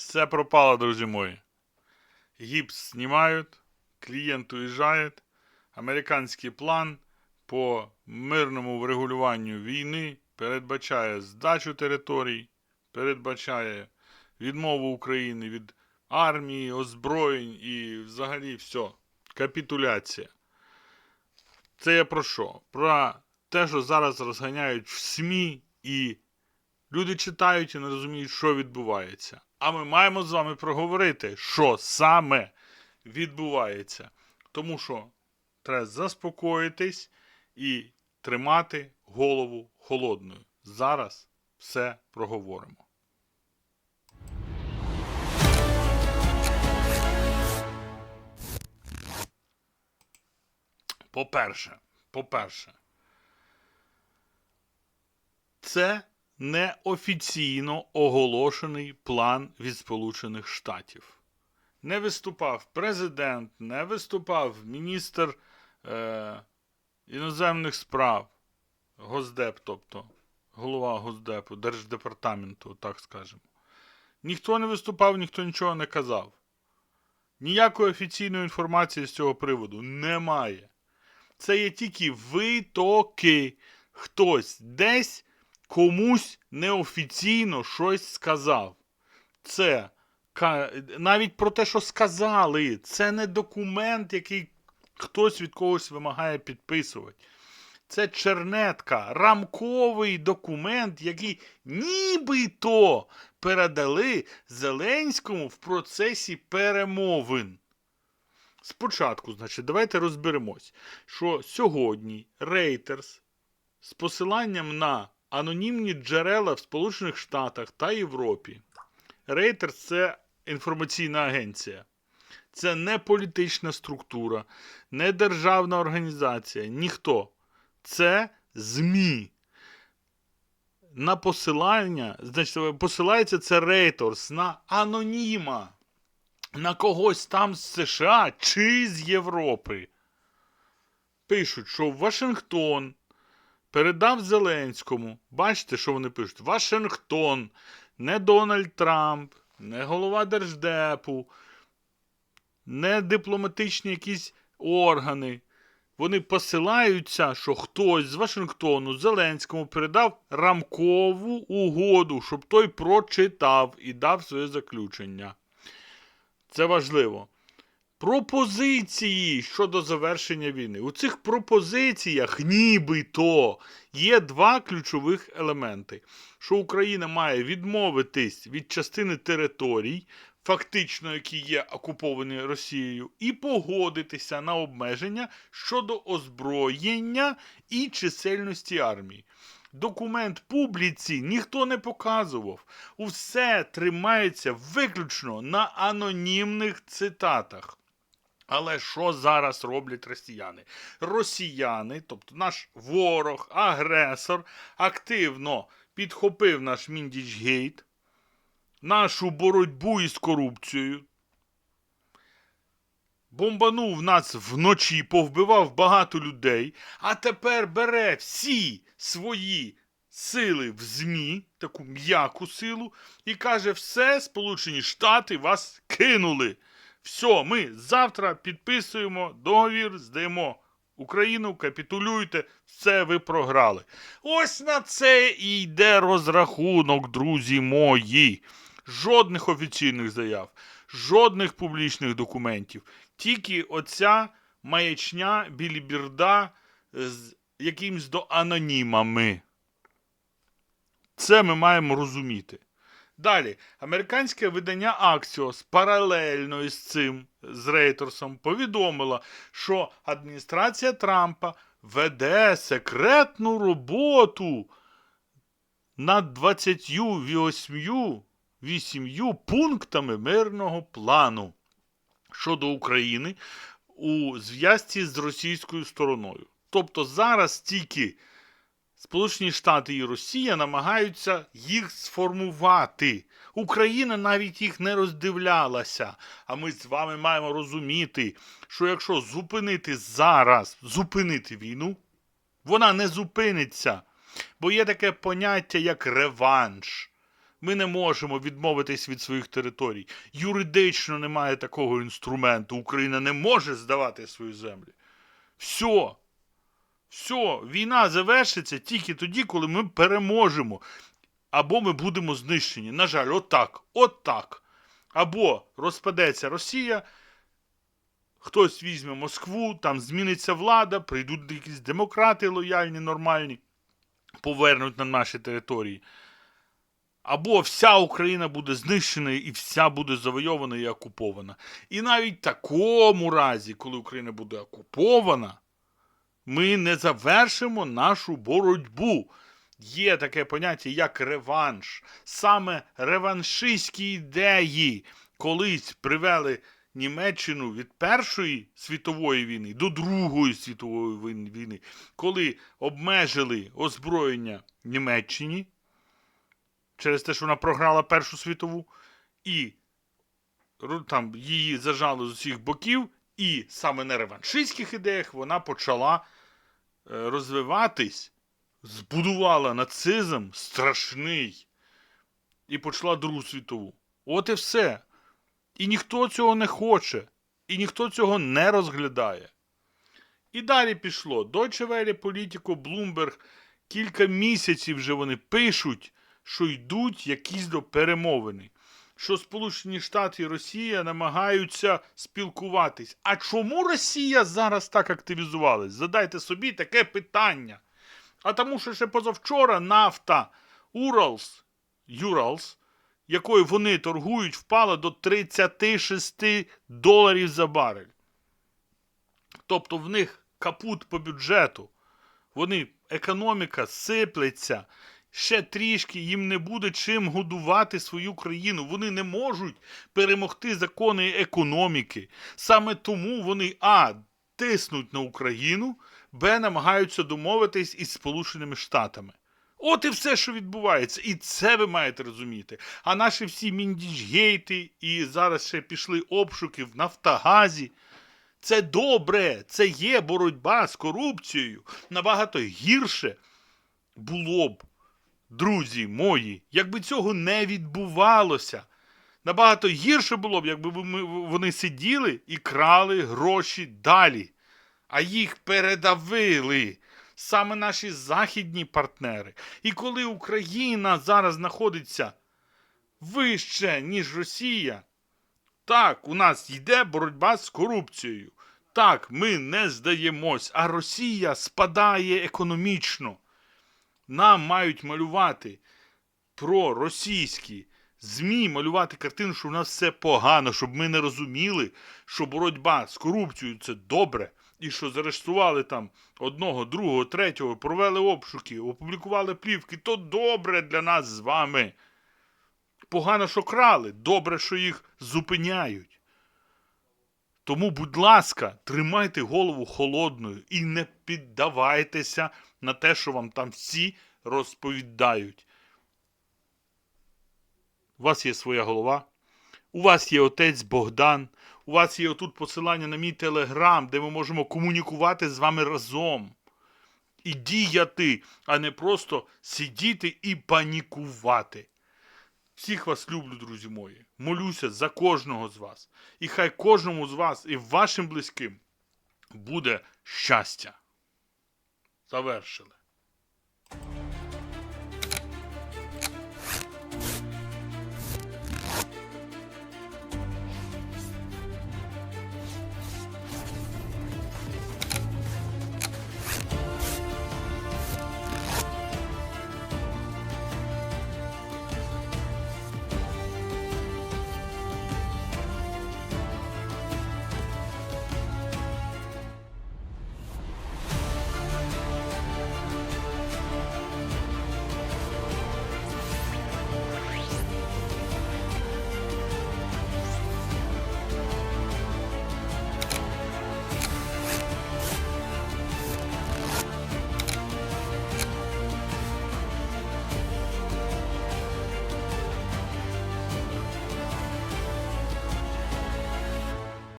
Все пропало, друзі мої. Гіпс знімають, клієнт уїжджає. Американський план по мирному врегулюванню війни передбачає здачу територій, передбачає відмову України від армії, озброєнь і взагалі все. Капітуляція. Це я про що? Про те, що зараз розганяють в СМІ і люди читають і не розуміють, що відбувається. А ми маємо з вами проговорити, що саме відбувається. Тому що треба заспокоїтись і тримати голову холодною. Зараз все проговоримо. По-перше, по-перше, це неофіційно оголошений план від Сполучених Штатів. Не виступав президент, не виступав міністр е, іноземних справ, Госдеп, тобто голова Госдепу, Держдепартаменту, так скажемо. Ніхто не виступав, ніхто нічого не казав. Ніякої офіційної інформації з цього приводу немає. Це є тільки витоки. Хтось десь комусь неофіційно щось сказав. Це навіть про те, що сказали, це не документ, який хтось від когось вимагає підписувати. Це чернетка, рамковий документ, який нібито передали Зеленському в процесі перемовин. Спочатку, значить, давайте розберемось, що сьогодні Reuters з посиланням на анонімні джерела в Сполучених Штатах та Європі. Reuters – це інформаційна агенція. Це не політична структура, не державна організація, ніхто. Це ЗМІ. На посилання, значить, посилається це Reuters на аноніма на когось там з США чи з Європи. Пишуть, що Вашингтон передав Зеленському. Бачите, що вони пишуть? Вашингтон, не Дональд Трамп, не голова Держдепу, не дипломатичні якісь органи. Вони посилаються, що хтось з Вашингтону Зеленському передав рамкову угоду, щоб той прочитав і дав своє заключення. Це важливо. Пропозиції щодо завершення війни. У цих пропозиціях, нібито, є два ключових елементи: що Україна має відмовитись від частини територій, фактично, які є окуповані Росією, і погодитися на обмеження щодо озброєння і чисельності армії. Документ публіці ніхто не показував. Усе тримається виключно на анонімних цитатах. Але що зараз роблять росіяни? Росіяни, тобто наш ворог, агресор, активно підхопив наш Міндічгейт, нашу боротьбу із корупцією, бомбанув нас вночі, повбивав багато людей, а тепер бере всі свої сили в ЗМІ, таку м'яку силу, і каже: все, Сполучені Штати вас кинули. Все, ми завтра підписуємо договір, здаємо Україну, капітулюйте, все ви програли. Ось на це і йде розрахунок, друзі мої. Жодних офіційних заяв, жодних публічних документів. Тільки оця маячня білібірда з якимсь до анонімами. Це ми маємо розуміти. Далі, американське видання Axios паралельно із цим, з Рейтерсом, повідомила, що адміністрація Трампа веде секретну роботу над 28 вісім'ю пунктами мирного плану щодо України у зв'язці з російською стороною. Тобто зараз тільки Сполучені Штати і Росія намагаються їх сформувати. Україна навіть їх не роздивлялася. А ми з вами маємо розуміти, що якщо зупинити зараз, зупинити війну, вона не зупиниться. Бо є таке поняття як реванш. Ми не можемо відмовитись від своїх територій. Юридично немає такого інструменту. Україна не може здавати свою землю. Все. Все, війна завершиться тільки тоді, коли ми переможемо. Або ми будемо знищені. На жаль, отак. Отак. Або розпадеться Росія, хтось візьме Москву, там зміниться влада, прийдуть якісь демократи лояльні, нормальні, повернуть на наші території. Або вся Україна буде знищена і вся буде завойована і окупована. І навіть в такому разі, коли Україна буде окупована, ми не завершимо нашу боротьбу. Є таке поняття як реванш. Саме реваншистські ідеї колись привели Німеччину від Першої світової війни до Другої світової війни, коли обмежили озброєння Німеччині через те, що вона програла Першу світову, і там її зажали з усіх боків, і саме на реваншистських ідеях вона почала е, розвиватись, збудувала нацизм страшний і почала Другу світову. От і все. І ніхто цього не хоче, і ніхто цього не розглядає. І далі пішло. Deutsche Welle, Politico, Bloomberg. Кілька місяців вже вони пишуть, що йдуть якісь до перемовини. Що Сполучені Штати і Росія намагаються спілкуватись. А чому Росія зараз так активізувалась? Задайте собі таке питання. А тому, що ще позавчора нафта Уралс, Юралс, якою вони торгують, впала до 36 доларів за барель. Тобто в них капут по бюджету. Вони, економіка сиплеться. Ще трішки їм не буде чим годувати свою країну. Вони не можуть перемогти закони економіки. Саме тому вони А. тиснуть на Україну, Б. намагаються домовитись із Сполученими Штатами. От і все, що відбувається. І це ви маєте розуміти. А наші всі міндічгейти і зараз ще пішли обшуки в Нафтогазі. Це добре, це є боротьба з корупцією. Набагато гірше було б, друзі мої, якби цього не відбувалося. Набагато гірше було б, якби ми- вони сиділи і крали гроші далі, а їх передавили саме наші західні партнери. І коли Україна зараз знаходиться вище, ніж Росія, так, у нас йде боротьба з корупцією. Так, ми не здаємось, а Росія спадає економічно. Нам мають малювати про російські ЗМІ, малювати картину, що в нас все погано, щоб ми не розуміли, що боротьба з корупцією це добре, і що заарештували там одного, другого, третього, провели обшуки, опублікували плівки, то добре для нас з вами. Погано, що крали, добре, що їх зупиняють. Тому, будь ласка, тримайте голову холодною і не піддавайтеся на те, що вам там всі розповідають. У вас є своя голова, у вас є отець Богдан, у вас є отут посилання на мій телеграм, де ми можемо комунікувати з вами разом. І діяти, а не просто сидіти і панікувати. Всіх вас люблю, друзі мої. Молюся за кожного з вас. І хай кожному з вас і вашим близьким буде щастя. Завершили.